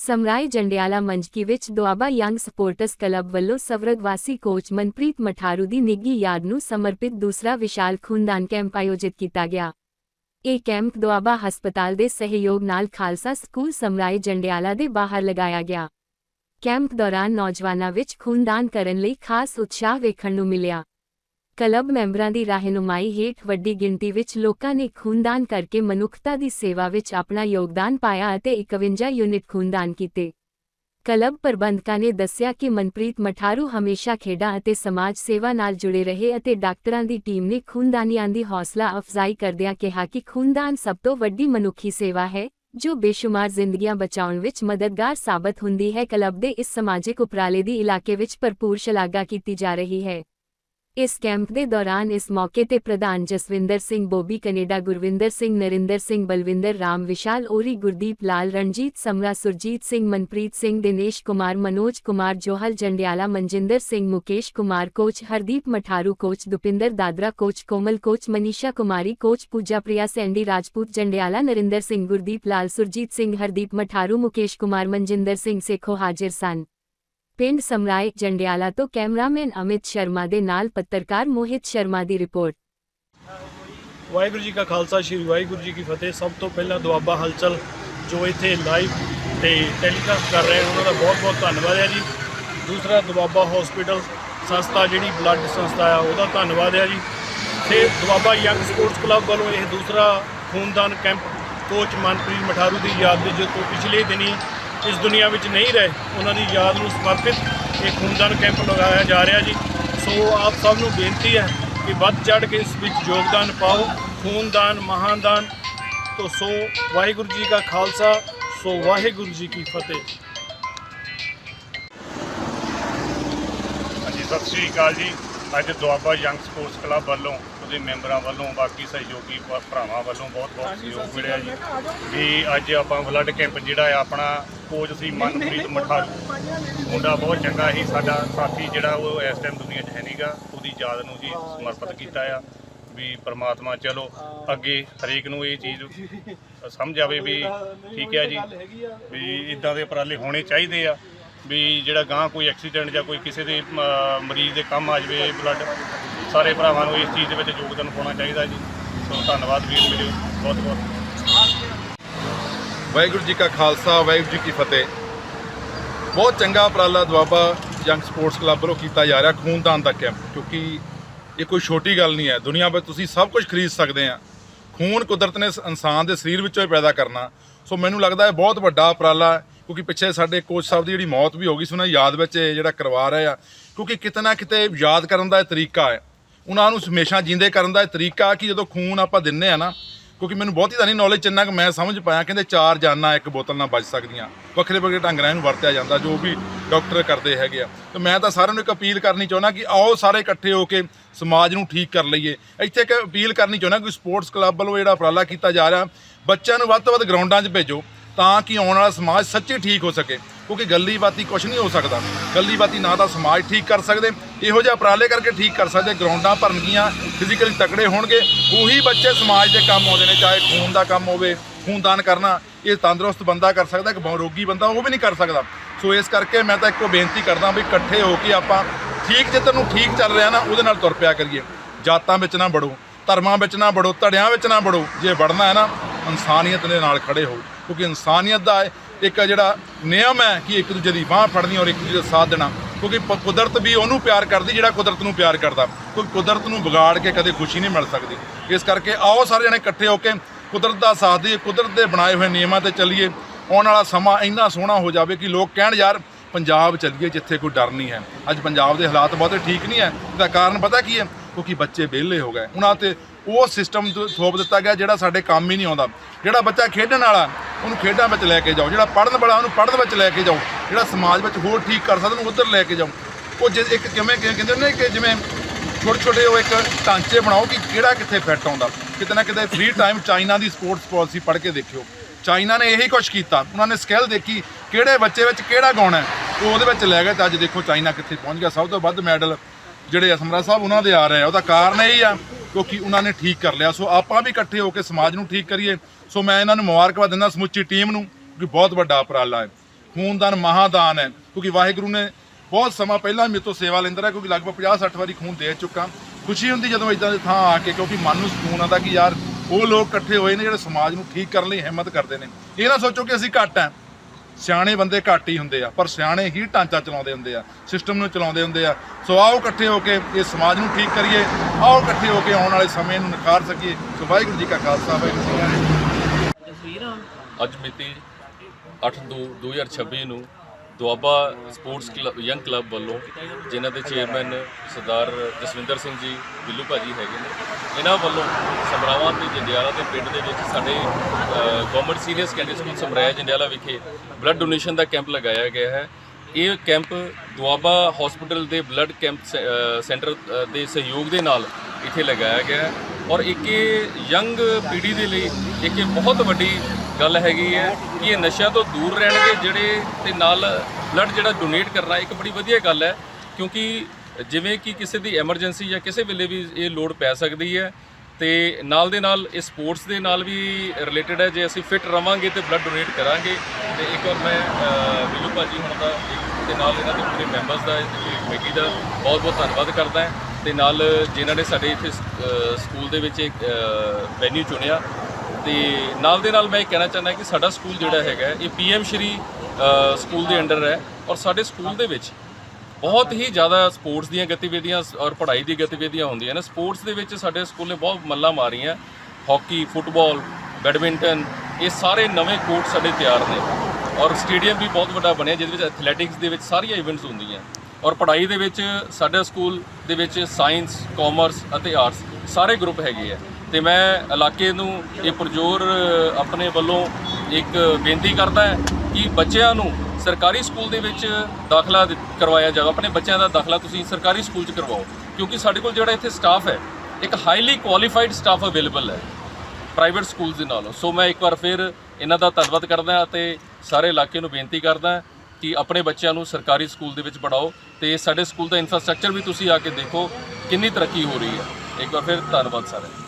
ਸਮਰਾਏ ਜੰਡਿਆਲਾ ਮੰਜਕੀ ਵਿੱਚ Doaba young sports club ਵੱਲੋਂ ਸਵਰਗਵਾਸੀ ਕੋਚ ਮਨਪ੍ਰੀਤ ਮਠਾਰੂ ਦੀ ਨਿੱਘੀ ਯਾਦ ਨੂੰ ਸਮਰਪਿਤ ਦੂਸਰਾ ਵਿਸ਼ਾਲ ਖੂਨਦਾਨ ਕੈਂਪ ਆਯੋਜਿਤ ਕੀਤਾ ਗਿਆ। ਇਹ ਕੈਂਪ ਦੁਆਬਾ ਹਸਪਤਾਲ ਦੇ ਸਹਿਯੋਗ ਨਾਲ ਖਾਲਸਾ ਸਕੂਲ ਸਮਰਾਏ ਜੰਡਿਆਲਾ ਦੇ ਬਾਹਰ ਲਗਾਇਆ ਗਿਆ। ਕੈਂਪ ਦੌਰਾਨ ਨੌਜਵਾਨਾਂ ਵਿੱਚ ਖੂਨਦਾਨ ਕਰਨ ਲਈ ਖਾਸ ਉਤਸ਼ਾਹ ਵੇਖਣ ਨੂੰ ਮਿਲਿਆ। ਕਲੱਬ ਮੈਂਬਰਾਂ ਦੀ ਰਹਿਨੁਮਾਈ ਹੇਠ ਵੱਡੀ ਗਿਣਤੀ ਵਿੱਚ ਲੋਕਾਂ ਨੇ ਖੂਨਦਾਨ ਕਰਕੇ ਮਨੁੱਖਤਾ ਦੀ ਸੇਵਾ ਵਿੱਚ ਆਪਣਾ ਯੋਗਦਾਨ ਪਾਇਆ ਅਤੇ 51 ਯੂਨਿਟ ਖੂਨਦਾਨ ਕੀਤੇ। ਕਲੱਬ ਪ੍ਰਬੰਧਕਾਂ ਨੇ ਦੱਸਿਆ ਕਿ ਮਨਪ੍ਰੀਤ ਮਠਾਰੂ ਹਮੇਸ਼ਾ ਖੇਡਾਂ ਅਤੇ ਸਮਾਜ ਸੇਵਾ ਨਾਲ ਜੁੜੇ ਰਹੇ ਅਤੇ ਡਾਕਟਰਾਂ ਦੀ ਟੀਮ ਨੇ ਖੂਨਦਾਨੀਆਂ ਦੀ ਹੌਸਲਾ ਅਫਜ਼ਾਈ ਕਰਦਿਆਂ ਕਿਹਾ ਕਿ ਖੂਨਦਾਨ ਸਭ ਤੋਂ ਵੱਡੀ ਮਨੁੱਖੀ ਸੇਵਾ ਹੈ, ਜੋ ਬੇਸ਼ੁਮਾਰ ਜ਼ਿੰਦਗੀਆਂ ਬਚਾਉਣ ਵਿੱਚ ਮਦਦਗਾਰ ਸਾਬਤ ਹੁੰਦੀ ਹੈ। ਕਲੱਬ ਦੇ ਇਸ ਸਮਾਜਿਕ ਉਪਰਾਲੇ ਦੀ ਇਲਾਕੇ ਵਿੱਚ ਭਰਪੂਰ ਸ਼ਲਾਘਾ ਕੀਤੀ ਜਾ ਰਹੀ ਹੈ। ਇਸ ਕੈਂਪ ਦੇ ਦੌਰਾਨ ਇਸ ਮੌਕੇ ਤੇ ਪ੍ਰਧਾਨ Jaswinder Singh Bobby Canada Gurvinder Singh Narinder Singh Balwinder Ram Vishal Auri Gurdeep Lal Ranjit Samra Surjit Singh Manpreet Singh Dinesh Kumar Manoj Kumar Johal Jandiala Manjinder Singh Mukesh Kumar coach Hardeep Matharu coach Dupinder Dadra coach Komal coach Manisha Kumari coach Pooja Priya Sandy Rajput Jandiala Narinder Singh Gurdeep Lal Surjit Singh Hardeep Matharu Mukesh Kumar Manjinder Singh Sekhon ਹਾਜ਼ਰ ਸਨ ਪਿੰਡ ਸਮਰਾਏ ਜੰਡਿਆਲਾ ਤੋਂ cameraman Amit Sharma ਦੇ ਨਾਲ ਪੱਤਰਕਾਰ ਮੋਹਿਤ ਸ਼ਰਮਾ ਦੀ report. Waheguru ji ਕਾ ਖਾਲਸਾ, ਸ੍ਰੀ ਵਾਹਿਗੁਰੂ ਜੀ ਕੀ ਫਤਿਹ। ਸਭ ਤੋਂ ਪਹਿਲਾਂ ਦੁਆਬਾ ਹਲਚਲ ਜੋ ਇੱਥੇ ਲਾਈਵ ਤੇ ਟੈਲੀਕਾਸਟ ਕਰ ਰਹੇ ਉਹਨਾਂ ਦਾ ਬਹੁਤ-ਬਹੁਤ ਧੰਨਵਾਦ ਹੈ ਜੀ। ਦੂਸਰਾ ਦੁਆਬਾ ਹਸਪੀਟਲ ਸੰਸਥਾ, ਜਿਹੜੀ ਬਲੱਡ ਸੰਸਥਾ ਆ, ਉਹਦਾ ਧੰਨਵਾਦ ਹੈ ਜੀ। ਤੇ ਦੁਆਬਾ ਯੰਗ ਸਪੋਰਟਸ ਕਲੱਬ ਵੱਲੋਂ ਇਹ ਦੂਸਰਾ ਖੂਨਦਾਨ ਕੈਂਪ ਕੋਚ ਮਨਪ੍ਰੀਤ ਮਠਾਰੂ ਦੀ ਯਾਦ ਵਿੱਚ ਜੋ ਪਿਛਲੇ ਦਿਨੀ ਇਸ ਦੁਨੀਆ ਵਿੱਚ ਨਹੀਂ ਰਹੇ, ਉਹਨਾਂ ਦੀ ਯਾਦ ਨੂੰ ਸਮਰਪਿਤ ਇਹ ਖੂਨਦਾਨ ਕੈਂਪ ਲਗਾਇਆ ਜਾ ਰਿਹਾ ਜੀ। ਸੋ ਆਪ ਸਭ ਨੂੰ ਬੇਨਤੀ ਹੈ ਕਿ ਵੱਧ ਚੜ ਕੇ ਇਸ ਵਿੱਚ ਯੋਗਦਾਨ ਪਾਓ, ਖੂਨਦਾਨ, ਮਹਾਨਦਾਨ। ਤੋਂ ਸੋ ਵਾਹਿਗੁਰੂ ਜੀ ਕਾ ਖਾਲਸਾ, ਸੋ ਵਾਹਿਗੁਰੂ ਜੀ ਕੀ ਫਤਿਹ। ਹਾਂਜੀ, ਸਤਿ ਸ੍ਰੀ ਅਕਾਲ ਜੀ। ਅੱਜ ਦੁਆਬਾ ਯੰਗ ਸਪੋਰਟਸ ਕਲੱਬ ਵੱਲੋਂ ਉਹਦੇ ਮੈਂਬਰਾਂ ਵੱਲੋਂ ਬਾਕੀ ਸਹਿਯੋਗੀ ਭਰਾਵਾਂ ਵੱਲੋਂ ਬਹੁਤ ਬਹੁਤ ਸਹਿਯੋਗ ਮਿਲਿਆ ਜੀ। ਵੀ ਅੱਜ ਆਪਾਂ ਬਲੱਡ ਕੈਂਪ ਜਿਹੜਾ ਆ ਆਪਣਾ ਕੋਚ ਸੀ ਮਨਪ੍ਰੀਤ ਮਠਾਰੂ ਮੁੰਡਾ ਬਹੁਤ ਚੰਗਾ ਸੀ ਸਾਡਾ ਸਾਥੀ ਜਿਹੜਾ ਉਹ ਇਸ ਟਾਈਮ ਦੁਨੀਆ 'ਚ ਹੈ ਨਹੀਂਗਾ ਉਹਦੀ ਯਾਦ ਨੂੰ ਜੀ ਸਮਰਪਿਤ ਕੀਤਾ ਆ ਵੀ ਪ੍ਰਮਾਤਮਾ ਚਲੋ ਅੱਗੇ ਹਰੇਕ ਨੂੰ ਇਹ ਚੀਜ਼ ਸਮਝ ਆਵੇ ਵੀ ਠੀਕ ਹੈ ਜੀ ਵੀ ਇਦਾਂ ਦੇ ਉਪਰਾਲੇ ਹੋਣੇ ਚਾਹੀਦੇ ਆ ਵੀ ਜਿਹੜਾ ਗਾਂ ਕੋਈ ਐਕਸੀਡੈਂਟ ਜਾਂ ਕੋਈ ਕਿਸੇ ਦੇ ਅਮ, ਮਰੀਜ਼ ਦੇ ਕੰਮ ਆ ਜਾਵੇ ਬਲੱਡ ਸਾਰੇ ਭਰਾਵਾਂ ਨੂੰ ਇਸ ਚੀਜ਼ ਦੇ ਵਿੱਚ ਯੋਗਦਾਨ ਪਾਉਣਾ ਚਾਹੀਦਾ ਜੀ। ਸੋ ਧੰਨਵਾਦ ਵੀਰ ਮੇਰੇ। ਬਹੁਤ ਬਹੁਤ। ਵਾਹਿਗੁਰੂ ਜੀ ਕਾ ਖਾਲਸਾ, ਵਾਹਿਗੁਰੂ ਜੀ ਕੀ ਫਤਿਹ। ਬਹੁਤ ਚੰਗਾ ਉਪਰਾਲਾ ਦੁਆਬਾ ਯੰਗ ਸਪੋਰਟਸ ਕਲੱਬ ਵੱਲੋਂ ਕੀਤਾ ਜਾ ਰਿਹਾ ਖੂਨਦਾਨ ਦਾ ਕੈਂਪ, ਕਿਉਂਕਿ ਇਹ ਕੋਈ ਛੋਟੀ ਗੱਲ ਨਹੀਂ ਹੈ। ਦੁਨੀਆ ਵਿੱਚ ਤੁਸੀਂ ਸਭ ਕੁਝ ਖਰੀਦ ਸਕਦੇ ਆ ਖੂਨ ਕੁਦਰਤ ਨੇ ਇਨਸਾਨ ਦੇ ਸਰੀਰ ਵਿੱਚੋਂ ਹੀ ਪੈਦਾ ਕਰਨਾ। ਸੋ ਮੈਨੂੰ ਲੱਗਦਾ ਹੈ ਬਹੁਤ ਵੱਡਾ ਉਪਰਾਲਾ ਹੈ, ਕਿਉਂਕਿ ਪਿੱਛੇ ਸਾਡੇ ਕੋਚ ਸਾਹਿਬ ਦੀ ਜਿਹੜੀ ਮੌਤ ਵੀ ਹੋ ਗਈ ਸੀ, ਉਹਨਾਂ ਯਾਦ ਵਿੱਚ ਇਹ ਜਿਹੜਾ ਕਰਵਾ ਰਹੇ ਆ। ਕਿਉਂਕਿ ਕਿਤੇ ਨਾ ਕਿਤੇ ਯਾਦ ਕਰਨ ਦਾ ਇਹ ਤਰੀਕਾ ਹੈ। ਉਹਨਾਂ ਨੂੰ ਹਮੇਸ਼ਾ ਜਿੰਦੇ ਕਰਨ ਦਾ ਇਹ ਤਰੀਕਾ ਕਿ ਜਦੋਂ ਖੂਨ ਆਪਾਂ ਦਿੰਨੇ ਆ ਨਾ, ਕਿਉਂਕਿ ਮੈਨੂੰ ਬਹੁਤੀ ਤਾਂ ਨਹੀਂ ਨੌਲੇਜ ਇੰਨਾ ਕਿ ਮੈਂ ਸਮਝ ਪਾਇਆ, ਕਹਿੰਦੇ ਚਾਰ ਜਾਨਾਂ ਇੱਕ ਬੋਤਲ ਨਾਲ ਬਚ ਸਕਦੀਆਂ। ਵੱਖਰੇ ਵੱਖਰੇ ਢੰਗ ਨਾਲ ਇਹਨੂੰ ਵਰਤਿਆ ਜਾਂਦਾ, ਜੋ ਵੀ ਡਾਕਟਰ ਕਰਦੇ ਹੈਗੇ ਆ। ਤੇ ਮੈਂ ਤਾਂ ਸਾਰਿਆਂ ਨੂੰ ਇੱਕ ਅਪੀਲ ਕਰਨੀ ਚਾਹੁੰਦਾ ਕਿ ਆਓ ਸਾਰੇ ਇਕੱਠੇ ਹੋ ਕੇ ਸਮਾਜ ਨੂੰ ਠੀਕ ਕਰ ਲਈਏ। ਇੱਥੇ ਇੱਕ ਅਪੀਲ ਕਰਨੀ ਚਾਹੁੰਦਾ ਕਿ ਸਪੋਰਟਸ ਕਲੱਬ ਵੱਲੋਂ ਜਿਹੜਾ ਉਪਰਾਲਾ ਕੀਤਾ ਜਾ ਰਿਹਾ, ਬੱਚਿਆਂ ਨੂੰ ਵੱਧ ਤੋਂ ਵੱਧ ਗਰਾਊਂਡਾਂ 'ਚ ਭੇਜੋ, ਤਾਂ ਕਿ ਆਉਣ ਵਾਲਾ ਸਮਾਜ ਸੱਚੀ ਠੀਕ ਹੋ ਸਕੇ। ਕਿਉਂਕਿ ਗੱਲੀ ਬਾਤੀ ਕੁਝ ਨਹੀਂ ਹੋ ਸਕਦਾ। ਗੱਲੀ ਬਾਤੀ ਨਾ ਤਾਂ ਸਮਾਜ ਠੀਕ ਕਰ ਸਕਦੇ, ਇਹੋ ਜਿਹੇ ਉਪਰਾਲੇ ਕਰਕੇ ਠੀਕ ਕਰ ਸਕਦੇ, ਗਰਾਊਂਡਾਂ ਭਰਨਗੀਆਂ ਫਿਜ਼ੀਕਲੀ ਤਕੜੇ ਹੋਣਗੇ, ਉਹੀ ਬੱਚੇ ਸਮਾਜ ਦੇ ਕੰਮ ਆਉਂਦੇ ਨੇ, ਚਾਹੇ ਖੂਨ ਦਾ ਕੰਮ ਹੋਵੇ, ਖੂਨਦਾਨ ਕਰਨਾ, ਇਹ ਤੰਦਰੁਸਤ ਬੰਦਾ ਕਰ ਸਕਦਾ, ਇੱਕ ਬਹੁਤ ਰੋਗੀ ਬੰਦਾ, ਉਹ ਵੀ ਨਹੀਂ ਕਰ ਸਕਦਾ। ਸੋ ਇਸ ਕਰਕੇ ਮੈਂ ਤਾਂ ਇੱਕੋ ਬੇਨਤੀ ਕਰਦਾ ਵੀ ਇਕੱਠੇ ਹੋ ਕੇ ਆਪਾਂ ਠੀਕ ਜਿੱਧਰ ਨੂੰ ਠੀਕ ਚੱਲ ਰਿਹਾ ਨਾ, ਉਹਦੇ ਨਾਲ ਤੁਰ ਪਿਆ ਕਰੀਏ। ਜਾਤਾਂ ਵਿੱਚ ਨਾ ਵੜੋ, ਧਰਮਾਂ ਵਿੱਚ ਨਾ ਵੜੋ, ਧੜਿਆਂ ਵਿੱਚ ਨਾ ਵੜੋ, ਜੇ ਵੜਨਾ ਹੈ ਨਾ, ਇਨਸਾਨੀਅਤ ਦੇ ਨਾਲ ਖੜੇ ਹੋ, ਕਿਉਂਕਿ ਇਨਸਾਨੀਅਤ ਦਾ ਇੱਕ ਜਿਹੜਾ ਨਿਯਮ ਹੈ ਕਿ ਇੱਕ ਦੂਜੇ ਦੀ ਬਾਹ ਫੜਨੀ ਔਰ ਇੱਕ ਦੂਜੇ ਦਾ ਸਾਥ ਦੇਣਾ, ਕਿਉਂਕਿ ਪ- ਕੁਦਰਤ ਵੀ ਉਹਨੂੰ ਪਿਆਰ ਕਰਦੀ ਜਿਹੜਾ ਕੁਦਰਤ ਨੂੰ ਪਿਆਰ ਕਰਦਾ। ਕਿਉਂਕਿ ਕੁਦਰਤ ਨੂੰ ਵਿਗਾੜ ਕੇ ਕਦੇ ਖੁਸ਼ੀ ਨਹੀਂ ਮਿਲ ਸਕਦੀ। ਇਸ ਕਰਕੇ ਆਓ ਸਾਰੇ ਜਣੇ ਇਕੱਠੇ ਹੋ ਕੇ ਕੁਦਰਤ ਦਾ ਸਾਥ ਦੇਈਏ, ਕੁਦਰਤ ਦੇ ਬਣਾਏ ਹੋਏ ਨਿਯਮਾਂ ਤੇ ਚੱਲੀਏ। ਆਉਣ ਵਾਲਾ ਸਮਾਂ ਇੰਨਾ ਸੋਹਣਾ ਹੋ ਜਾਵੇ ਕਿ ਲੋਕ ਕਹਿਣ, ਯਾਰ, ਪੰਜਾਬ ਚੱਲੀਏ ਜਿੱਥੇ ਕੋਈ ਡਰ ਨਹੀਂ ਹੈ। ਅੱਜ ਪੰਜਾਬ ਦੇ ਹਾਲਾਤ ਬਹੁਤੇ ਠੀਕ ਨਹੀਂ ਹੈ। ਇਹਦਾ ਕਾਰਨ ਪਤਾ ਕੀ ਹੈ? ਕਿਉਂਕਿ ਬੱਚੇ ਵਿਹਲੇ ਹੋ ਗਏ। ਉਹਨਾਂ ਤੇ ਉਹ ਸਿਸਟਮ ਥੋਪ ਦਿੱਤਾ ਗਿਆ ਜਿਹੜਾ ਸਾਡੇ ਕੰਮ ਹੀ ਨਹੀਂ ਆਉਂਦਾ। ਜਿਹੜਾ ਬੱਚਾ ਖੇਡਣ ਵਾਲਾ, ਉਹਨੂੰ ਖੇਡਾਂ ਵਿੱਚ ਲੈ ਕੇ ਜਾਓ। ਜਿਹੜਾ ਪੜ੍ਹਨ ਵਾਲਾ, ਉਹਨੂੰ ਪੜ੍ਹਨ ਵਿੱਚ ਲੈ ਕੇ ਜਾਓ। ਜਿਹੜਾ ਸਮਾਜ ਵਿੱਚ ਹੋਰ ਠੀਕ ਕਰ ਸਕਦਾ, ਉਹਨੂੰ ਉੱਧਰ ਲੈ ਕੇ ਜਾਓ। ਉਹ ਜੇ ਇੱਕ ਕਿਵੇਂ ਕਹਿੰਦੇ ਨੇ ਕਿ ਜਿਵੇਂ ਛੋਟੇ ਛੋਟੇ ਉਹ ਇੱਕ ਢਾਂਚੇ ਬਣਾਓ ਕਿ ਕਿਹੜਾ ਕਿੱਥੇ ਫਿੱਟ ਆਉਂਦਾ। ਕਿਤੇ ਨਾ ਕਿਤੇ ਫ੍ਰੀ ਟਾਈਮ ਚਾਈਨਾ ਦੀ ਸਪੋਰਟਸ ਪਾਲਿਸੀ ਪੜ੍ਹ ਕੇ ਦੇਖਿਓ। ਚਾਈਨਾ ਨੇ ਇਹੀ ਕੁਝ ਕੀਤਾ। ਉਹਨਾਂ ਨੇ ਸਕਿੱਲ ਦੇਖੀ ਕਿਹੜੇ ਬੱਚੇ ਵਿੱਚ ਕਿਹੜਾ ਗੁਣ ਹੈ। ਉਹ ਉਹਦੇ ਵਿੱਚ ਲੈ ਗਏ ਤਾਂ ਅੱਜ ਦੇਖੋ ਚਾਈਨਾ ਕਿੱਥੇ ਪਹੁੰਚ ਗਿਆ। ਸਭ ਤੋਂ ਵੱਧ ਮੈਡਲ ਜਿਹੜੇ ਅਸਮਰਾ ਸਾਹਿਬ ਉਹਨਾਂ ਦੇ ਆ ਰਹੇ ਆ। ਉਹਦਾ ਕਾਰਨ ਇਹ ਹੀ ਆ ਕਿਉਂਕਿ ਉਹਨਾਂ ਨੇ ਠੀਕ ਕਰ ਲਿਆ। ਸੋ ਆਪਾਂ ਵੀ ਇਕੱਠੇ ਹੋ ਕੇ ਸਮਾਜ ਨੂੰ ਠੀਕ ਕਰੀਏ। ਸੋ ਮੈਂ ਇਹਨਾਂ ਨੂੰ ਮੁਬਾਰਕਬਾਦ ਦਿੰਦਾ ਸਮੁੱਚੀ ਟੀਮ ਨੂੰ ਕਿ ਬਹੁਤ ਵੱਡਾ ਉਪਰਾਲਾ ਹੈ। ਖੂਨਦਾਨ ਮਹਾਦਾਨ ਹੈ। ਕਿਉਂਕਿ ਵਾਹਿਗੁਰੂ ਨੇ ਬਹੁਤ ਸਮਾਂ ਪਹਿਲਾਂ ਮੇਰੇ ਤੋਂ ਸੇਵਾ ਲੈਂਦਾ ਰਿਹਾ, ਕਿਉਂਕਿ ਲਗਭਗ 50 60 ਵਾਰੀ ਖੂਨ ਦੇ ਚੁੱਕਾ। ਖੁਸ਼ੀ ਹੁੰਦੀ ਜਦੋਂ ਇਦਾਂ ਦੇ ਥਾਂ ਆ ਕੇ, ਕਿਉਂਕਿ ਮਨ ਨੂੰ ਸਕੂਨ ਆਉਂਦਾ ਕਿ ਯਾਰ, ਉਹ ਲੋਕ ਇਕੱਠੇ ਹੋਏ ਨੇ ਜਿਹੜੇ ਸਮਾਜ ਨੂੰ ਠੀਕ ਕਰਨ ਲਈ ਹਿੰਮਤ ਕਰਦੇ ਨੇ। ਇਹ ਨਾ ਸੋਚੋ ਕਿ ਅਸੀਂ ਘੱਟ ਆ ਸਿਆਣੇ ਬੰਦੇ ਘੱਟ ਹੀ ਹੁੰਦੇ ਆ ਪਰ ਸਿਆਣੇ ਹੀ ਢਾਂਚਾ ਚਲਾਉਂਦੇ ਹੁੰਦੇ ਆ ਸਿਸਟਮ ਨੂੰ ਚਲਾਉਂਦੇ ਹੁੰਦੇ ਆ। ਸੋ ਆਓ ਇਕੱਠੇ ਹੋ ਕੇ ਇਹ ਸਮਾਜ ਨੂੰ ਠੀਕ ਕਰੀਏ ਆਓ ਇਕੱਠੇ ਹੋ ਕੇ ਆਉਣ ਵਾਲੇ ਸਮੇਂ ਨੂੰ ਨਿਖਾਰ ਸਕੀਏ। ਸੋ ਵਾਹਿਗੁਰੂ ਜੀ ਕਾ ਖਾਲਸਾ ਵਾਹਿਗੁਰੂ ਜੀ ਕੀ ਫਤਿਹ। ਅੱਜ ਮਿਤੀ 8/2/2026 ਨੂੰ Doaba sports club, young club ਵੱਲੋਂ ਜਿਨ੍ਹਾਂ ਦੇ ਚੇਅਰਮੈਨ ਸਰਦਾਰ ਜਸਵਿੰਦਰ ਸਿੰਘ ਜੀ, ਬਿੱਲੂ ਭਾਜੀ ਹੈਗੇ ਨੇ, ਇਹਨਾਂ ਵੱਲੋਂ ਸਮਰਾਵਾਂ ਤੇ ਜੰਡਿਆਲਾ ਦੇ ਪਿੰਡ ਦੇ ਵਿੱਚ ਸਾਡੇ government senior secondary school Samraya Jandiala ਵਿਖੇ ਬਲੱਡ ਡੋਨੇਸ਼ਨ ਦਾ ਕੈਂਪ ਲਗਾਇਆ ਗਿਆ ਹੈ। ਇਹ ਕੈਂਪ ਦੁਆਬਾ ਹਸਪੀਟਲ ਦੇ ਬਲੱਡ ਕੈਂਪ ਸੇ- ਸੈਂਟਰ ਦੇ ਸਹਿਯੋਗ ਦੇ ਨਾਲ ਇੱਥੇ ਲਗਾਇਆ ਗਿਆ ਔਰ ਇੱਕ ਇਹ ਯੰਗ ਪੀੜ੍ਹੀ ਦੇ ਲਈ ਇੱਕ ਬਹੁਤ ਵੱਡੀ ਗੱਲ ਹੈਗੀ ਹੈ ਕਿ ਇਹ ਨਸ਼ਿਆਂ ਤੋਂ ਦੂਰ ਰਹਿਣਗੇ ਜਿਹੜੇ ਤੇ ਨਾਲ ਬਲੱਡ ਜਿਹੜਾ ਡੋਨੇਟ ਕਰਨਾ ਇੱਕ ਬੜੀ ਵਧੀਆ ਗੱਲ ਹੈ ਕਿਉਂਕਿ ਜਿਵੇਂ ਕਿ ਕਿਸੇ ਦੀ ਐਮਰਜੈਂਸੀ ਜਾਂ ਕਿਸੇ ਵੇਲੇ ਵੀ ਇਹ ਲੋੜ ਪੈ ਸਕਦੀ ਹੈ ਤੇ ਨਾਲ ਦੇ ਨਾਲ ਇਹ ਸਪੋਰਟਸ ਦੇ ਨਾਲ ਵੀ ਰਿਲੇਟਡ ਹੈ ਜੇ ਅਸੀਂ ਫਿਟ ਰਵਾਂਗੇ ਤੇ ਬਲੱਡ ਡੋਨੇਟ ਕਰਾਂਗੇ। ਤੇ ਇੱਕ ਵਾਰ ਮੈਂ ਅ, ਬਿੱਲੂ ਭਾਜੀ ਹੁਣ ਦਾ ਇੱਕ- ਤੇ ਨਾਲ ਇਹਨਾਂ ਦੇ ਪੂਰੇ ਮੈਂਬਰਸ ਦਾ ਪੂਰੀ ਕਮੇਟੀ ਦਾ ਬਹੁਤ ਬਹੁਤ ਧੰਨਵਾਦ ਕਰਦਾ ਹਾਂ। ਤੇ ਨਾਲ ਜਿਨ੍ਹਾਂ ਨੇ ਸਾਡੇ ਇੱਥੇ ਸਕੂਲ ਦੇ ਵਿੱਚ ਇੱਕ ਵੈਨਿਊ ਚੁਣਿਆ ਤੇ ਨਾਲ ਦੇ ਨਾਲ ਮੈਂ ਇਹ ਕਹਿਣਾ ਚਾਹੁੰਦਾ ਕਿ ਸਾਡਾ ਸਕੂਲ ਜਿਹੜਾ ਹੈਗਾ ਇਹ ਪੀਐਮ ਸ਼੍ਰੀ ਸਕੂਲ ਦੇ ਅੰਡਰ ਹੈ ਔਰ ਸਾਡੇ ਸਕੂਲ ਦੇ ਵਿੱਚ ਬਹੁਤ ਹੀ ਜ਼ਿਆਦਾ ਸਪੋਰਟਸ ਦੀਆਂ ਗਤੀਵਿਧੀਆਂ ਔਰ ਪੜ੍ਹਾਈ ਦੀ ਗਤੀਵਿਧੀਆਂ ਹੁੰਦੀਆਂ ਨੇ। ਸਪੋਰਟਸ ਦੇ ਵਿੱਚ ਸਾਡੇ ਸਕੂਲ ਨੇ ਬਹੁਤ ਮੱਲਾਂ ਮਾਰੀਆਂ। ਹਾਕੀ, ਫੁੱਟਬਾਲ, ਬੈਡਮਿੰਟਨ, ਇਹ ਸਾਰੇ ਨਵੇਂ ਕੋਰਟ ਸਾਡੇ ਤਿਆਰ ਨੇ। ਔਰ ਸਟੇਡੀਅਮ ਵੀ ਬਹੁਤ ਵੱਡਾ ਬਣਿਆ, ਜਿਹਦੇ ਵਿੱਚ ਐਥਲੈਟਿਕਸ ਦੇ ਵਿੱਚ ਸਾਰੀਆਂ ਇਵੈਂਟਸ ਹੁੰਦੀਆਂ। ਔਰ ਪੜ੍ਹਾਈ ਦੇ ਵਿੱਚ ਸਾਡੇ ਸਕੂਲ ਦੇ ਵਿੱਚ ਸਾਇੰਸ, ਕਾਮਰਸ ਅਤੇ ਆਰਟਸ ਸਾਰੇ ਗਰੁੱਪ ਹੈਗੇ ਆ। ਤੇ ਮੈਂ ਇਲਾਕੇ ਨੂੰ ਇਹ ਪੁਰਜੋਰ ਆਪਣੇ ਵੱਲੋਂ ਇੱਕ ਬੇਨਤੀ ਕਰਦਾ ਹੈ ਕਿ ਬੱਚਿਆਂ ਨੂੰ ਸਰਕਾਰੀ ਸਕੂਲ ਦੇ ਵਿੱਚ ਦਾਖਲਾ ਕਰਵਾਇਆ ਜਾਵੇ। ਆਪਣੇ ਬੱਚਿਆਂ ਦਾ ਦਾਖਲਾ ਤੁਸੀਂ ਸਰਕਾਰੀ ਸਕੂਲ 'ਚ ਕਰਵਾਓ, ਕਿਉਂਕਿ ਸਾਡੇ ਕੋਲ ਜਿਹੜਾ ਇੱਥੇ ਸਟਾਫ ਹੈ, ਇੱਕ ਹਾਈਲੀ ਕੁਆਲੀਫਾਈਡ ਸਟਾਫ ਅਵੇਲੇਬਲ ਹੈ ਪ੍ਰਾਈਵੇਟ ਸਕੂਲਸ ਦੇ ਨਾਲੋਂ। ਸੋ ਮੈਂ ਇੱਕ ਵਾਰ ਫਿਰ ਇਹਨਾਂ ਦਾ ਧੰਨਵਾਦ ਕਰਦਾ ਅਤੇ ਸਾਰੇ ਇਲਾਕੇ ਨੂੰ ਬੇਨਤੀ ਕਰਦਾ ਕਿ ਆਪਣੇ ਬੱਚਿਆਂ ਨੂੰ ਸਰਕਾਰੀ ਸਕੂਲ ਦੇ ਵਿੱਚ ਪੜਾਓ ਤੇ ਸਾਡੇ ਸਕੂਲ ਦਾ ਇਨਫਰਾਸਟ੍ਰਕਚਰ ਵੀ ਤੁਸੀਂ ਆ ਕੇ ਦੇਖੋ ਕਿੰਨੀ ਤਰੱਕੀ ਹੋ ਰਹੀ ਹੈ। ਇੱਕ ਵਾਰ ਫਿਰ ਧੰਨਵਾਦ ਸਾਰਿਆਂ